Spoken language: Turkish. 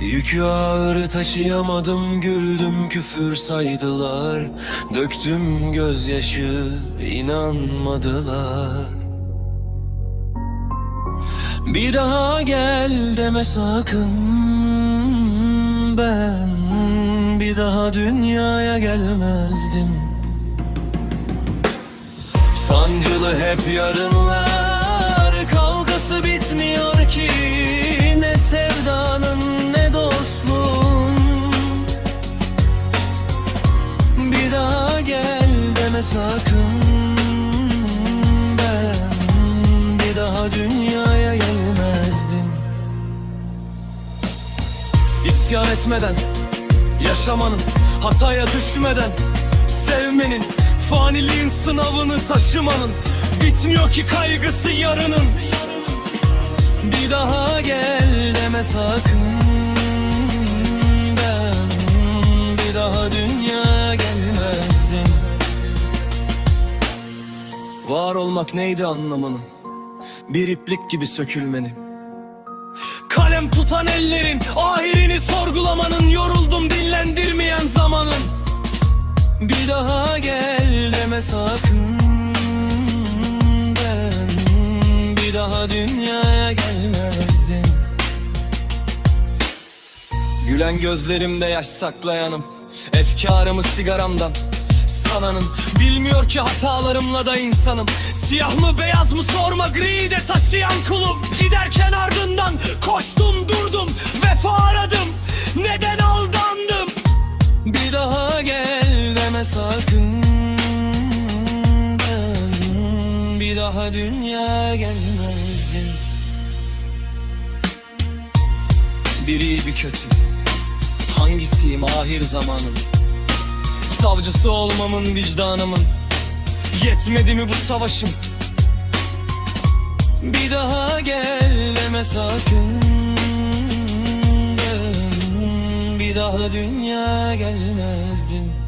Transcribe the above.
Yükü ağır taşıyamadım güldüm küfür saydılar. Döktüm gözyaşı inanmadılar. Bir daha gel deme sakın Ben. Bir daha dünyaya gelmezdim. Sancılı hep yarınlar sakın Ben bir daha dünyaya gelmezdim İsyan etmeden Yaşamanın Hataya düşmeden Sevmenin Faniliğin sınavını taşımanın Bitmiyor ki kaygısı yarının Bir daha gel deme sakın Ben bir daha dünyaya olmak neydi anlamanın? Bir iplik gibi sökülmenin Kalem tutan ellerin ahirini sorgulamanın Yoruldum dinlendirmeyen zamanın. Bir daha gel deme sakın Ben. Bir daha dünyaya gelmezdim Gülen gözlerimde yaş saklayanım. Efkarımı sigaramdan sananın Bilmiyor ki hatalarımla da insanım. Siyah mı beyaz mı sorma gri de taşıyan kulum. Giderken ardından koştum durdum Vefa aradım. Neden aldandım? Bir daha gel deme sakın. Bir daha dünya gelmezdim Bir iyi bir kötü. Hangisiyim? Ahir zamanım Savcısı olmamın vicdanımın. Yetmedi mi bu savaşım? Bir daha gel deme sakın. Bir daha dünya gelmezdim